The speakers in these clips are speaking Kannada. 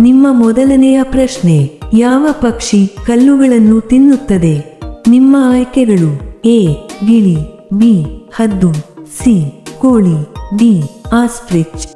ನಿಮ್ಮ ಮೊದಲನೆಯ ಪ್ರಶ್ನೆ, ಯಾವ ಪಕ್ಷಿ ಕಲ್ಲುಗಳನ್ನು ತಿನ್ನುತ್ತದೆ? ನಿಮ್ಮ ಆಯ್ಕೆಗಳು ಎ, ಗಿಳಿ, ಬಿ, ಹದ್ದು, ಸಿ, ಕೋಳಿ, ಡಿ, ಆಸ್ಟ್ರಿಚ್.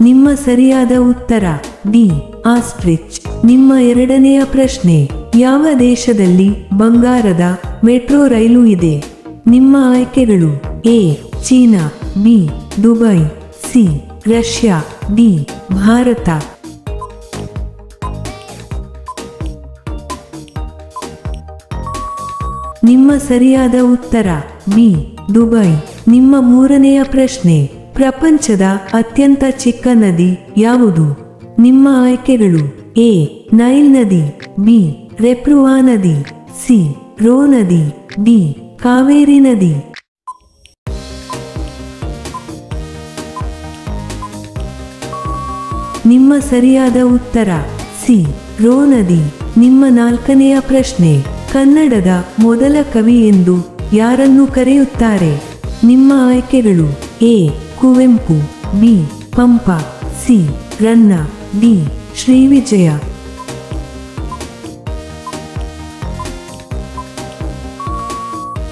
ನಿಮ್ಮ ಸರಿಯಾದ ಉತ್ತರ, ಡಿ, ಆಸ್ಟ್ರಿಚ್. ನಿಮ್ಮ ಎರಡನೆಯ ಪ್ರಶ್ನೆ, ಯಾವ ದೇಶದಲ್ಲಿ ಬಂಗಾರದ ಮೆಟ್ರೋ ರೈಲು ಇದೆ? ನಿಮ್ಮ ಆಯ್ಕೆಗಳು A China B Dubai, C, Russia, D, Bharat. ನಿಮ್ಮ ಸರಿಯಾದ ಉತ್ತರ ಬಿ ದುಬೈ. ನಿಮ್ಮ ಮೂರನೆಯ ಪ್ರಶ್ನೆ, ಪ್ರಪಂಚದ ಅತ್ಯಂತ ಚಿಕ್ಕ ನದಿ ಯಾವುದು? ನಿಮ್ಮ ಆಯ್ಕೆಗಳು, ಎ, ನೈಲ್ ನದಿ, ಬಿ, ರೆಪ್ರುವಾ ನದಿ, ಸಿ, ರೋ ನದಿ, ಡಿ, ಕಾವೇರಿ ನದಿ. ನಿಮ್ಮ ಸರಿಯಾದ ಉತ್ತರ. ಸಿ. ರೋ ನದಿ ನಿಮ್ಮ ನಾಲ್ಕನೆಯ ಪ್ರಶ್ನೆ. ಕನ್ನಡದ ಮೊದಲ ಕವಿ ಎಂದು ಯಾರನ್ನು ಕರೆಯುತ್ತಾರೆ? ನಿಮ್ಮ ಆಯ್ಕೆಗಳು A. Kuvempu, B. Pampa, C. Ranna, D. Srivijaya.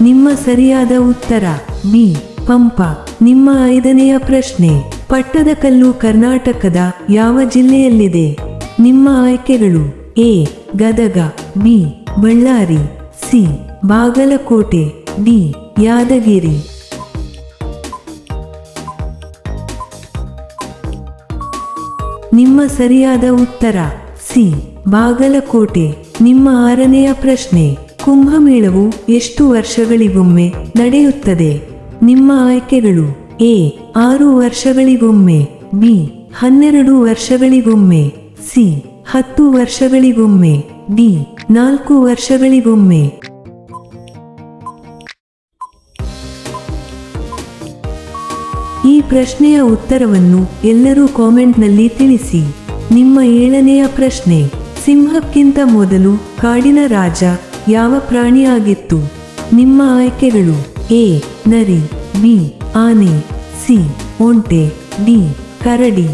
ನಿಮ್ಮ ಸರಿಯಾದ ಉತ್ತರ. ಬಿ. ಪಂಪ. ನಿಮ್ಮ ಐದನೆಯ ಪ್ರಶ್ನೆ. ಪಟ್ಟದಕಲ್ಲು ಕರ್ನಾಟಕದ ಯಾವ ಜಿಲ್ಲೆಯಲ್ಲಿದೆ? ನಿಮ್ಮ ಆಯ್ಕೆಗಳು A, Gadag, B, Ballari, C, Bagalkot, D, Yadgir. ನಿಮ್ಮ ಸರಿಯಾದ ಉತ್ತರ ಸಿ, ಬಾಗಲಕೋಟೆ. ನಿಮ್ಮ ಆರನೆಯ ಪ್ರಶ್ನೆ, ಕುಂಭಮೇಳವು ಎಷ್ಟು ವರ್ಷಗಳಿಗೊಮ್ಮೆ ನಡೆಯುತ್ತದೆ? ನಿಮ್ಮ ಆಯ್ಕೆಗಳು ಎ ಆರು ವರ್ಷಗಳಿಗೊಮ್ಮೆ, ಬಿ, ಹನ್ನೆರಡು ವರ್ಷಗಳಿಗೊಮ್ಮೆ, ಸಿ, ಹತ್ತು ವರ್ಷಗಳಿಗೊಮ್ಮೆ, ಡಿ, ನಾಲ್ಕು ವರ್ಷಗಳಿಗೊಮ್ಮೆ. ಈ ಪ್ರಶ್ನೆಯ ಉತ್ತರವನ್ನು ಎಲ್ಲರೂ ಕಾಮೆಂಟ್ನಲ್ಲಿ ತಿಳಿಸಿ. ನಿಮ್ಮ ಏಳನೆಯ ಪ್ರಶ್ನೆ, ಸಿಂಹಕ್ಕಿಂತ ಮೊದಲು ಕಾಡಿನ ರಾಜ ಯಾವ ಪ್ರಾಣಿಯಾಗಿತ್ತು? ನಿಮ್ಮ ಆಯ್ಕೆಗಳು, ಎ, ನರಿ, ಬಿ, ಆನೆ. ಸಿ, ಒಂಟೆ, ಡಿ, ಕರಡಿ.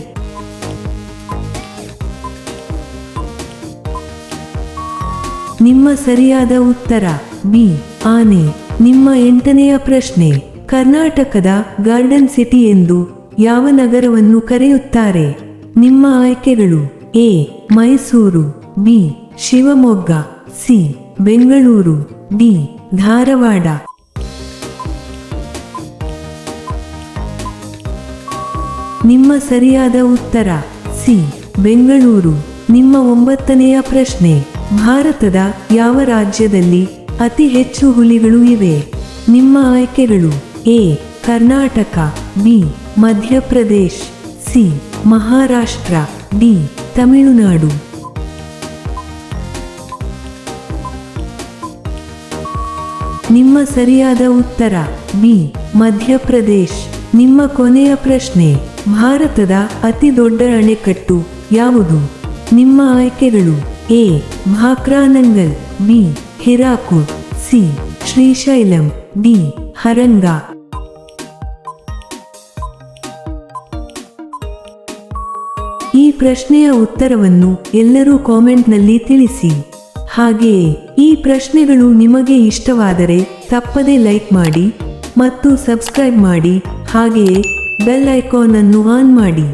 ನಿಮ್ಮ ಸರಿಯಾದ ಉತ್ತರ, ಬಿ, ಆನೆ. ನಿಮ್ಮ ಎಂಟನೆಯ ಪ್ರಶ್ನೆ, ಕರ್ನಾಟಕದ ಗಾರ್ಡನ್ ಸಿಟಿ ಎಂದು ಯಾವ ನಗರವನ್ನು ಕರೆಯುತ್ತಾರೆ? ನಿಮ್ಮ ಆಯ್ಕೆಗಳು, A, Mysuru, B, Shivamogga, C, Bengaluru, D, Dharwad. ನಿಮ್ಮ ಸರಿಯಾದ ಉತ್ತರ. ಸಿ. ಬೆಂಗಳೂರು. ನಿಮ್ಮ ಒಂಬತ್ತನೆಯ ಪ್ರಶ್ನೆ. ಭಾರತದ ಯಾವ ರಾಜ್ಯದಲ್ಲಿ ಅತಿ ಹೆಚ್ಚು ಹುಲಿಗಳು ಇವೆ? ನಿಮ್ಮ ಆಯ್ಕೆಗಳು. A. Karnataka. B. Madhya Pradesh. C. Maharashtra. D. Tamil Nadu. ನಿಮ್ಮ ಸರಿಯಾದ ಉತ್ತರ. ಬಿ. ಮಧ್ಯಪ್ರದೇಶ್. ನಿಮ್ಮ ಕೊನೆಯ ಪ್ರಶ್ನೆ. ಭಾರತದ ಅತಿ ದೊಡ್ಡ ಅಣೆಕಟ್ಟು ಯಾವುದು? ನಿಮ್ಮ ಆಯ್ಕೆಗಳು A. Bhakra Nangal B. Hirakud, C. Srisailam, D. Harangi. ಈ ಪ್ರಶ್ನೆಯ ಉತ್ತರವನ್ನು ಎಲ್ಲರೂ ಕಾಮೆಂಟ್ನಲ್ಲಿ ತಿಳಿಸಿ. ಹಾಗೆಯೇ, ಈ ಪ್ರಶ್ನೆಗಳು ನಿಮಗೆ ಇಷ್ಟವಾದರೆ ತಪ್ಪದೇ ಲೈಕ್ ಮಾಡಿ ಮತ್ತು ಸಬ್ಸ್ಕ್ರೈಬ್ ಮಾಡಿ. ಹಾಗೆಯೇ ಬೆಲ್ ಐಕಾನ್ ಅನ್ನು ಆನ್ ಮಾಡಿ.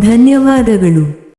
ಧನ್ಯವಾದಗಳು.